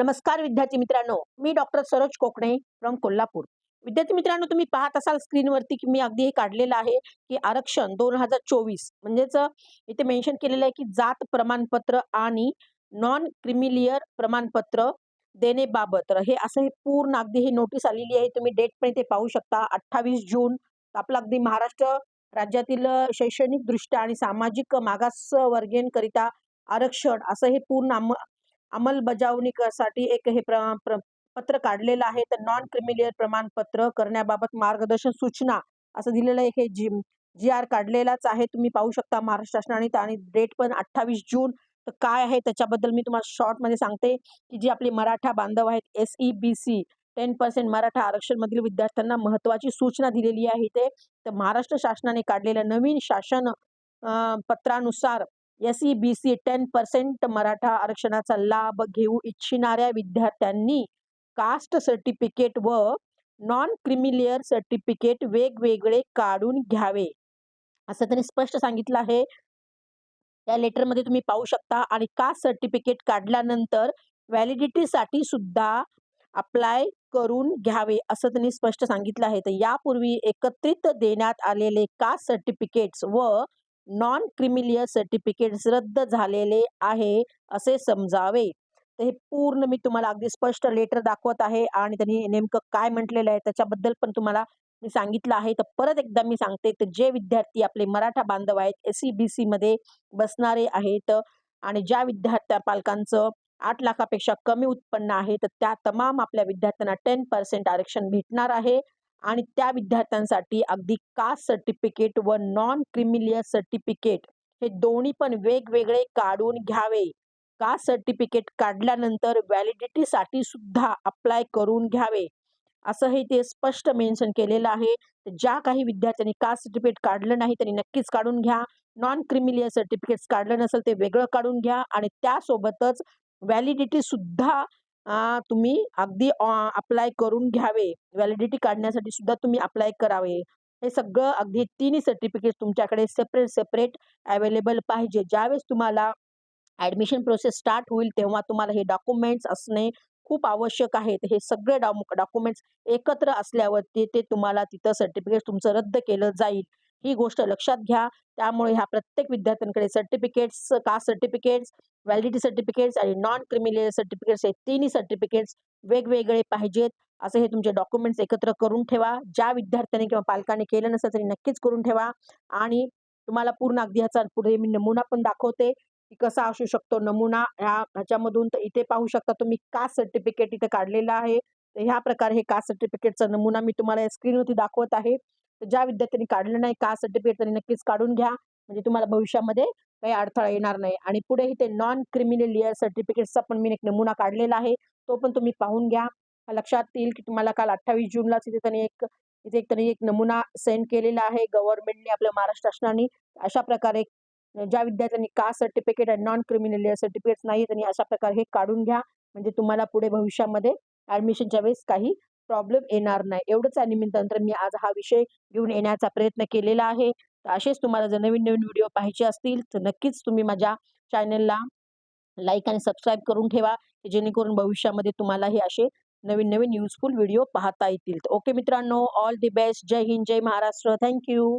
नमस्कार विद्यार्थी मित्रांनो मी डॉक्टर सरोज कोकणे फ्रॉम कोल्हापूर. विद्यार्थी मित्रांनो तुम्ही पाहत असाल स्क्रीनवरती की मी अगदी हे काढलेलं आहे की आरक्षण दोन हजार चोवीस म्हणजेच इथे मेन्शन केलेलं आहे की जात प्रमाणपत्र आणि नॉन क्रिमिलियर प्रमाणपत्र देणे बाबत हे असं हे पूर्ण अगदी ही नोटीस आलेली आहे. तुम्ही डेट पण इथे पाहू शकता. अठ्ठावीस जून आपलं अगदी महाराष्ट्र राज्यातील शैक्षणिक दृष्ट्या आणि सामाजिक मागासवर्गीयांकरिता आरक्षण असं हे पूर्ण आम अंमलबजावणीसाठी एक हे प्र, प्र, पत्र काढलेलं आहे. तर नॉन क्रिमिलियर प्रमाणपत्र करण्याबाबत मार्गदर्शन सूचना असं दिलेलं आहे. हे जी जी आर काढलेलाच आहे. तुम्ही पाहू शकता महाराष्ट्र शासनाने आणि डेट पण अठ्ठावीस जून. तर काय आहे त्याच्याबद्दल मी तुम्हाला शॉर्टमध्ये सांगते की जी आपली मराठा बांधव आहेत S E B C ten percent Maratha आरक्षणमधील विद्यार्थ्यांना महत्वाची सूचना दिलेली आहे ते तर महाराष्ट्र शासनाने काढलेल्या नवीन शासन पत्रानुसार S E B C ten percent Maratha आरक्षणाचा लाभ घेऊ इच्छिणाऱ्या विद्यार्थ्यांनी कास्ट सर्टिफिकेट व नॉन क्रिमिलियर सर्टिफिकेट वेगवेगळे काढून घ्यावे. असं त्यांनी स्पष्ट सांगितलं आहे. या लेटरमध्ये तुम्ही पाहू शकता आणि कास्ट सर्टिफिकेट काढल्यानंतर व्हॅलिडिटीसाठी सुद्धा अप्लाय करून घ्यावे असं त्यांनी स्पष्ट सांगितलं आहे. तर यापूर्वी एकत्रित देण्यात आलेले कास्ट सर्टिफिकेट्स व नॉन क्रिमिलियर सर्टिफिकेट्स रद्द झालेले आहे असे समजावे. तर हे पूर्ण मी तुम्हाला अगदी स्पष्ट लेटर दाखवत आहे आणि त्यांनी नेमकं काय म्हटलेलं आहे त्याच्याबद्दल पण तुम्हाला मी सांगितलं आहे. तर परत एकदा मी सांगते तर जे विद्यार्थी आपले मराठा बांधव आहेत एस सी बी सीमध्ये बसणारे आहेत आणि ज्या विद्यार्थ्या पालकांचं आठ लाखापेक्षा कमी उत्पन्न आहे तर त्या तमाम आपल्या विद्यार्थ्यांना टेन पर्सेंट आरक्षण भेटणार आहे. आणि त्या विद्यार्थ्यांसाठी अगदी कास्ट सर्टिफिकेट व नॉन क्रिमिलियर सर्टिफिकेट हे दोन्ही पण वेगवेगळे काढून घ्यावे. कास्ट सर्टिफिकेट काढल्यानंतर व्हॅलिडिटीसाठी सुद्धा अप्लाय करून घ्यावे. असं हे ते स्पष्ट मेन्शन केलेलं आहे. ज्या काही विद्यार्थ्यांनी कास्ट सर्टिफिकेट काढलं नाही त्यांनी नक्कीच काढून घ्या. नॉन क्रिमिलियर सर्टिफिकेट काढलं नसेल ते वेगळं काढून घ्या आणि त्यासोबतच व्हॅलिडिटी सुद्धा तुम्ही अगदी अप्लाय करून घ्यावे. व्हॅलिडिटी काढण्यासाठी सुद्धा तुम्ही अप्लाय करावे. हे सगळं अगदी तिन्ही सर्टिफिकेट तुमच्याकडे सेपरेट सेपरेट अवेलेबल पाहिजे. ज्यावेळेस तुम्हाला ऍडमिशन प्रोसेस स्टार्ट होईल तेव्हा तुम्हाला हे डॉक्युमेंट्स असणे खूप आवश्यक आहेत. हे सगळे डॉक्युमेंट्स एकत्र असल्यावरती ते तुम्हाला तिथं सर्टिफिकेट तुमचं रद्द केलं जाईल. ही गोष्ट लक्षात घ्या. त्यामुळे ह्या प्रत्येक विद्यार्थ्यांकडे certificates caste certificates validity certificates आणि नॉन क्रिमिलियर सर्टिफिकेट्स हे तिन्ही सर्टिफिकेट्स वेगवेगळे पाहिजेत. असे हे तुमचे डॉक्युमेंट्स एकत्र करून ठेवा. ज्या विद्यार्थ्यांनी किंवा पालकांनी केलं नसेल तरी नक्कीच करून ठेवा. आणि तुम्हाला पूर्ण अगदी ह्याचा पुढे मी नमुना पण दाखवते की कसा असू शकतो नमुना. ह्या ह्याच्यामधून तर इथे पाहू शकता तुम्ही कास्ट सर्टिफिकेट इथे काढलेलं आहे. तर ह्या प्रकारे हे कास्ट सर्टिफिकेटचा नमुना मी तुम्हाला स्क्रीनवरती दाखवत आहे. ज्या विद्यार्थ्यांनी काढलं नाही कास्ट सर्टिफिकेट त्यांनी नक्कीच काढून घ्या. म्हणजे तुम्हाला भविष्यामध्ये काही अडथळा येणार नाही. आणि पुढे इथे नॉन क्रिमिनल लिअर सर्टिफिकेटचा पण मी एक नमुना काढलेला आहे. तो पण तुम्ही पाहून घ्या. लक्षात येईल की तुम्हाला काल अठ्ठावीस जूनलाच इथे त्यांनी एक इथे एक त्यांनी एक नमुना सेंड केलेला आहे गव्हर्नमेंटने आपल्या महाराष्ट्र शासनाने. अशा प्रकारे ज्या विद्यार्थ्यांनी कास्ट सर्टिफिकेट आणि नॉन क्रिमिनल लिअर सर्टिफिकेट नाही त्यांनी अशा प्रकारे हे काढून घ्या. म्हणजे तुम्हाला पुढे भविष्यामध्ये ॲडमिशनच्या वेळेस काही प्रॉब्लेम येणार नाही. एवढंच या तंत्र. मी आज हा विषय घेऊन येण्याचा प्रयत्न केलेला आहे. तर असेच तुम्हाला जर नवीन नवीन व्हिडिओ पाहिजे असतील तर नक्कीच तुम्ही माझ्या चॅनलला लाईक आणि सबस्क्राईब करून ठेवा जेणेकरून भविष्यामध्ये तुम्हाला हे असे नवीन नवीन युजफुल व्हिडिओ पाहता येतील. ओके मित्रांनो ऑल दी बेस्ट जय हिंद जय महाराष्ट्र. Thank you